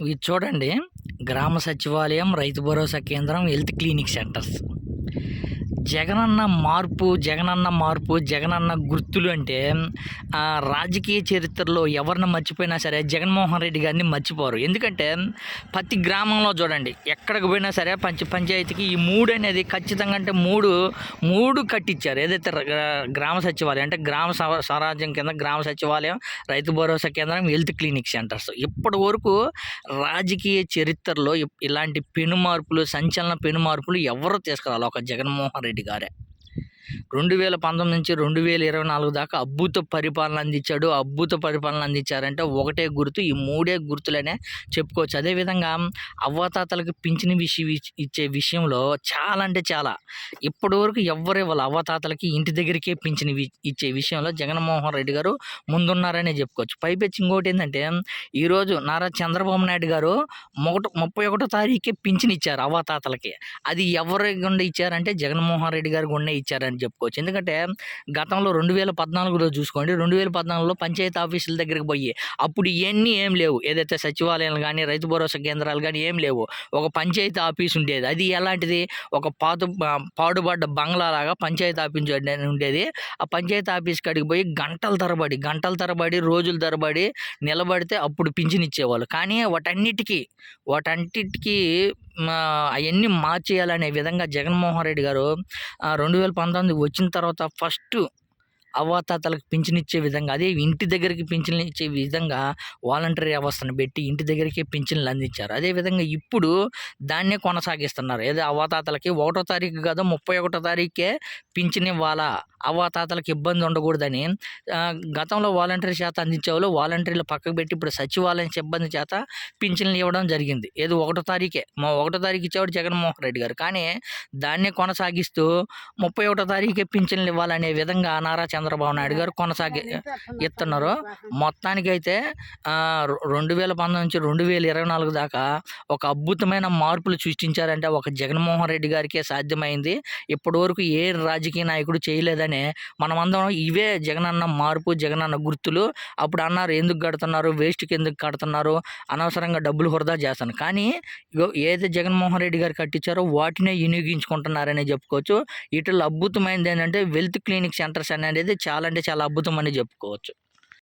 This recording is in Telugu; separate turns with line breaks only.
ఇవి చూడండి. గ్రామ సచివాలయం రైతు భరోసా కేంద్రం హెల్త్ క్లినిక్ సెంటర్స్. జగనన్న మార్పు జగనన్న మార్పు జగనన్న గుర్తులు అంటే రాజకీయ చరిత్రలో ఎవరిని మర్చిపోయినా సరే జగన్మోహన్ రెడ్డి గారిని మర్చిపోరు. ఎందుకంటే ప్రతి గ్రామంలో చూడండి ఎక్కడికి పోయినా సరే పంచ పంచాయతీకి ఈ మూడు అనేది ఖచ్చితంగా అంటే మూడు మూడు కట్టించారు ఏదైతే గ్రామ సచివాలయం అంటే గ్రామ స్వరాజ్యం కింద గ్రామ సచివాలయం రైతు భరోసా కేంద్రం హెల్త్ క్లినిక్ సెంటర్స్. ఇప్పటి వరకు రాజకీయ చరిత్రలో ఇలాంటి పెను మార్పులు సంచలన పెను మార్పులు ఎవరు తీసుకురాలి? ఒక జగన్మోహన్ రెడ్డి గారే రెండు వేల పంతొమ్మిది నుంచి రెండు వేల ఇరవై నాలుగు దాకా అద్భుత పరిపాలన అందించాడు. అద్భుత పరిపాలన అందించారంటే ఒకటే గుర్తు ఈ మూడే గుర్తులనే చెప్పుకోవచ్చు. అదేవిధంగా అవ్వాతాతలకు పింఛని విషయం ఇచ్చే విషయంలో చాలా అంటే చాలా. ఇప్పటి వరకు ఎవరు ఇవ్వాలి. అవ్వాతాతలకి ఇంటి దగ్గరికే పింఛని వి- ఇచ్చే విషయంలో జగన్మోహన్ రెడ్డి గారు ముందున్నారనే చెప్పుకోవచ్చు. పైపెచ్చి ఇంకోటి ఏంటంటే ఈరోజు నారా చంద్రబాబు నాయుడు గారు మొకట ముప్పై ఒకటో తారీఖుకే పింఛన్ ఇచ్చారు అవ్వాతాతలకి. అది ఎవరి గుండె ఇచ్చారంటే జగన్మోహన్ రెడ్డి గారి గుండె ఇచ్చారని అని చెప్పుకోవచ్చు. ఎందుకంటే గతంలో రెండు వేల పద్నాలుగులో చూసుకోండి రెండు వేల పద్నాలుగులో పంచాయతీ ఆఫీసుల దగ్గరికి పోయి అప్పుడు ఇవన్నీ ఏం లేవు. ఏదైతే సచివాలయాలు కానీ రైతు భరోసా కేంద్రాలు కానీ ఏం లేవు. ఒక పంచాయతీ ఆఫీస్ ఉండేది. అది ఎలాంటిది? ఒక పాత పాడుబడ్డ బంగ్లా లాగా పంచాయతీ ఆఫీస్ ఉండేది. ఆ పంచాయతీ ఆఫీస్ కాడికి పోయి గంటల తరబడి గంటల తరబడి రోజుల తరబడి నిలబడితే అప్పుడు పింఛన్ ఇచ్చేవాళ్ళు. కానీ వాటన్నిటికీ వాటన్నిటికీ అవన్నీ మార్చేయాలనే విధంగా జగన్మోహన్ రెడ్డి గారు రెండు వేల పంతొమ్మిది వచ్చిన తర్వాత ఫస్ట్ అవ్వాతాతలకు పింఛనిచ్చే విధంగా అదే ఇంటి దగ్గరికి పింఛన్లు ఇచ్చే విధంగా వాలంటరీ వ్యవస్థను పెట్టి ఇంటి దగ్గరికే పింఛన్లు అందించారు. అదేవిధంగా ఇప్పుడు దాన్నే కొనసాగిస్తున్నారు. ఏదో అవ్వాతాతలకి ఒకటో తారీఖు కాదు ముప్పై ఒకటో తారీఖుకే పింఛన్ ఇవ్వాలా? అవ్వాతాతలకు ఇబ్బంది ఉండకూడదని. గతంలో వాలంటరీ చేత అందించేవాళ్ళు వాలంటీర్లు పక్కకు పెట్టి ఇప్పుడు సచివాలయం సిబ్బంది చేత పింఛన్లు ఇవ్వడం జరిగింది. ఏదో ఒకటో తారీఖే. మా ఒకటో తారీఖు ఇచ్చేవాడు జగన్మోహన్ రెడ్డి గారు. కానీ దాన్నే కొనసాగిస్తూ ముప్పై ఒకటో తారీఖే పింఛన్లు ఇవ్వాలనే విధంగా నారా చంద్రబాబు నాయుడు గారు కొనసాగి ఇస్తున్నారు. మొత్తానికైతే ఆ, రె- రెండు వేల పంతొమ్మిది నుంచి రెండు వేల ఇరవై నాలుగు దాకా ఒక అద్భుతమైన మార్పులు సృష్టించారంటే ఒక జగన్మోహన్ రెడ్డి గారికే సాధ్యమైంది. ఇప్పటి వరకు ఏ రాజకీయ నాయకుడు చేయలేదనే మనమందరం ఇవే జగనన్న మార్పు జగనన్న గుర్తులు. అప్పుడు అన్నారు ఎందుకు కడుతున్నారు? వేస్ట్కి ఎందుకు కడుతున్నారు? అనవసరంగా డబ్బులు వృధా చేస్తాను. కానీ ఏదైతే జగన్మోహన్ రెడ్డి గారు కట్టించారో వాటినే వినియోగించుకుంటున్నారనే చెప్పుకోవచ్చు. వీటిలో అద్భుతమైనది ఏంటంటే వెల్త్ క్లినిక్ సెంటర్స్ అనేది చాలా అంటే చాలా అద్భుతం అని చెప్పుకోవచ్చు.